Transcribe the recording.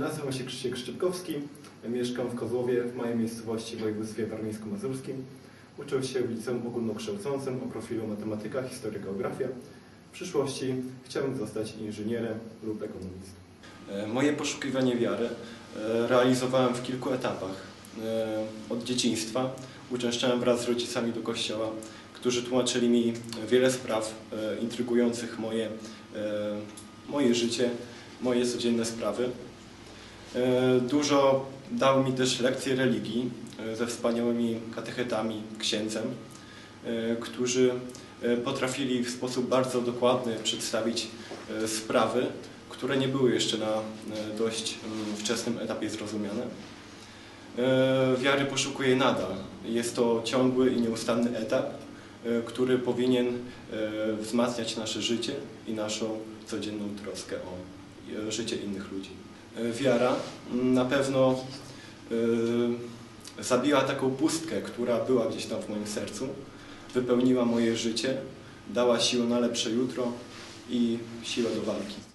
Nazywam się Krzysiek Szczypkowski, mieszkam w Kozłowie, w mojej miejscowości w województwie warmińsko-mazurskim. Uczę się w liceum ogólnokształcącym o profilu matematyka, historia, geografia. W przyszłości chciałbym zostać inżynierem lub ekonomistą. E, Moje poszukiwanie wiary e, realizowałem w kilku etapach. E, Od dzieciństwa uczęszczałem wraz z rodzicami do kościoła, którzy tłumaczyli mi wiele spraw intrygujących moje, moje życie, moje codzienne sprawy. E, Dużo dał mi też lekcje religii e, ze wspaniałymi katechetami, księdzem, e, którzy potrafili w sposób bardzo dokładny przedstawić sprawy, które nie były jeszcze na dość mm, wczesnym etapie zrozumiane. Wiary poszukuję nadal. Jest to ciągły i nieustanny etap, który powinien wzmacniać nasze życie i naszą codzienną troskę o życie innych ludzi. E, Wiara na pewno e, zabiła taką pustkę, która była gdzieś tam w moim sercu, wypełniła moje życie, dała siłę na lepsze jutro i siłę do walki.